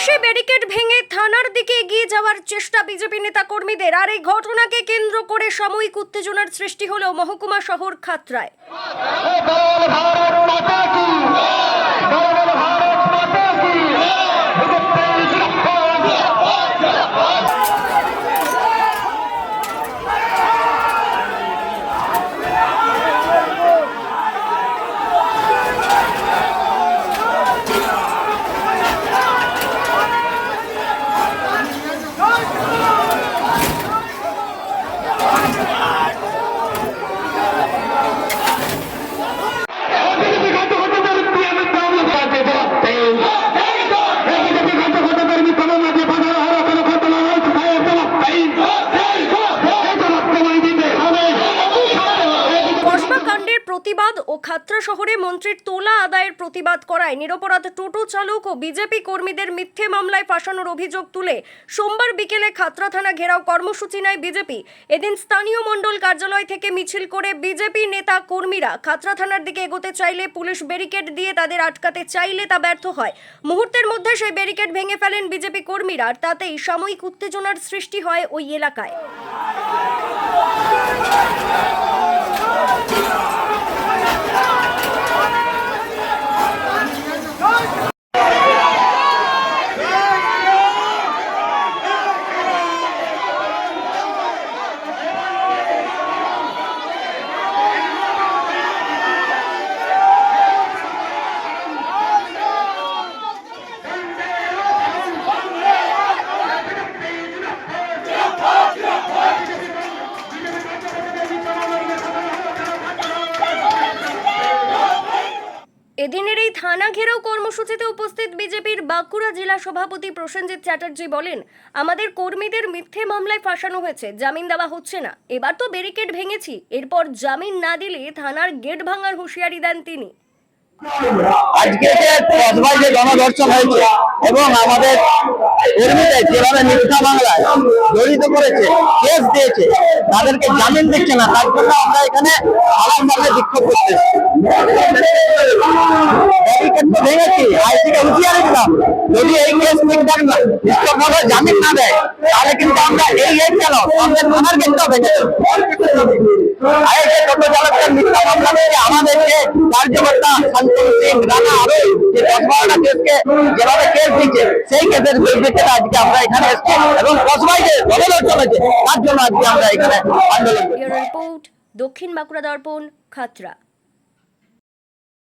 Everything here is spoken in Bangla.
পুলিশে ব্যারিকেড ভেঙে থানার দিকে এগিয়ে যাওয়ার চেষ্টা বিজেপি নেতা কর্মীদের আর এই ঘটনাকে কেন্দ্র করে সাময়িক উত্তেজনার সৃষ্টি হল মহকুমা শহর খাতরায় হ্যাঁ, প্রতিবাদ ও খাতড়া শহরে মন্ত্রীর তোলা আদায়ের প্রতিবাদ করায় নিরপরাধ টোটো চালক ও বিজেপি কর্মীদের মিথ্যে মামলায় ফাঁসানোর অভিযোগ তুলে সোমবার বিকেলে খাতড়া থানা ঘেরাও কর্মসূচি নেয় বিজেপি। এদিন স্থানীয় মণ্ডল কার্যালয় থেকে মিছিল করে বিজেপি নেতা কর্মীরা খাতড়া থানার দিকে এগোতে চাইলে পুলিশ ব্যারিকেড দিয়ে তাদের আটকাতে চাইলে তা ব্যর্থ হয়। মুহূর্তের মধ্যে সেই ব্যারিকেড ভেঙে ফেলেন বিজেপি কর্মীরা আর তাতেই সাময়িক উত্তেজনার সৃষ্টি হয় ওই এলাকায়। এদিনের এই থানা ঘেরাও কর্মসূচিতে উপস্থিত বিজেপির বাঁকুড়া জেলা সভাপতি প্রসেনজিৎ চ্যাটার্জি বলেন, আমাদের কর্মীদের মিথ্যে মামলায় ফাঁসানো হয়েছে, জামিন দেওয়া হচ্ছে না। এবার তো ব্যারিকেড ভেঙেছি, এরপর জামিন না দিলে থানার গেট ভাঙার হুঁশিয়ারি দেন তিনি। আজকে যে যে গণধর্ষণ হয়েছে এবং আমাদের কর্মীদের যেভাবে মিথ্যা বাংলায় জড়িত করেছে, কেস দিয়েছে, তাদেরকে জামিন দিচ্ছে না, তার জন্য আমরা এখানে আলামভাবে বিক্ষোভ করতে সেই আজকে আমরা এখানে এবং তার জন্য আজকে আমরা এখানে দক্ষিণ বাঁকুড়া দর্পণ খাতড়া।